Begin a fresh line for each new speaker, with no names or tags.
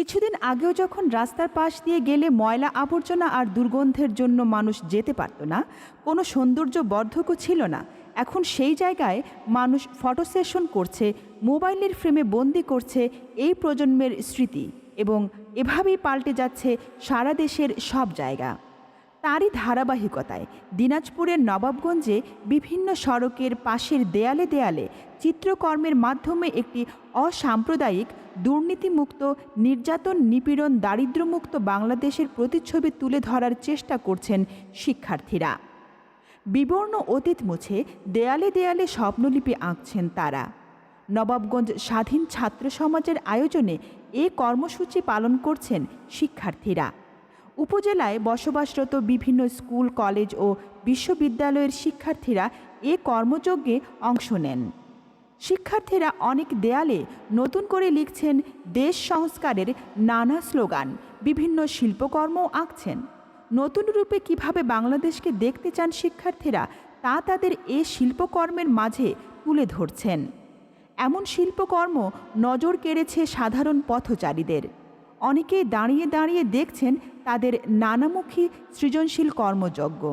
কিছুদিন আগেও যখন রাস্তার পাশ দিয়ে গেলে ময়লা আবর্জনা আর দুর্গন্ধের জন্য মানুষ যেতে পারতো না, কোনো সৌন্দর্য বর্ধকও ছিল না। এখন সেই জায়গায় মানুষ ফটো সেশন করছে, মোবাইলের ফ্রেমে বন্দি করছে এই প্রজন্মের স্মৃতি এবং এভাবেই পাল্টে যাচ্ছে সারা দেশের সব জায়গা। তারই ধারাবাহিকতায় দিনাজপুরের নবাবগঞ্জে বিভিন্ন সড়কের পাশের দেয়ালে দেয়ালে চিত্রকর্মের মাধ্যমে একটি অসাম্প্রদায়িক দুর্নীতিমুক্ত, নির্যাতন, নিপীড়ন, দারিদ্র্যমুক্ত বাংলাদেশের প্রতিচ্ছবি তুলে ধরার চেষ্টা করছেন শিক্ষার্থীরা। বিবর্ণ অতীত মুছে দেয়ালে দেয়ালে স্বপ্নলিপি আঁকছেন তারা। নবাবগঞ্জ স্বাধীন ছাত্র সমাজের আয়োজনে এ কর্মসূচি পালন করছেন শিক্ষার্থীরা। উপজেলায় বসবাসরত বিভিন্ন স্কুল, কলেজ ও বিশ্ববিদ্যালয়ের শিক্ষার্থীরা এ কর্মযজ্ঞে অংশ নেন। শিক্ষার্থীরা অনেক দেয়ালে নতুন করে লিখছেন, দেশ সংস্কারের নানা স্লোগান, বিভিন্ন শিল্পকর্মও আঁকছেন। নতুন রূপে কীভাবে বাংলাদেশকে দেখতে চান শিক্ষার্থীরা, তা তাদের এ শিল্পকর্মের মাঝে তুলে ধরছেন। এমন শিল্পকর্ম নজর কেড়েছে সাধারণ পথচারীদের। অনেকেই দাঁড়িয়ে দাঁড়িয়ে দেখছেন তাদের নানামুখী সৃজনশীল কর্মযজ্ঞ।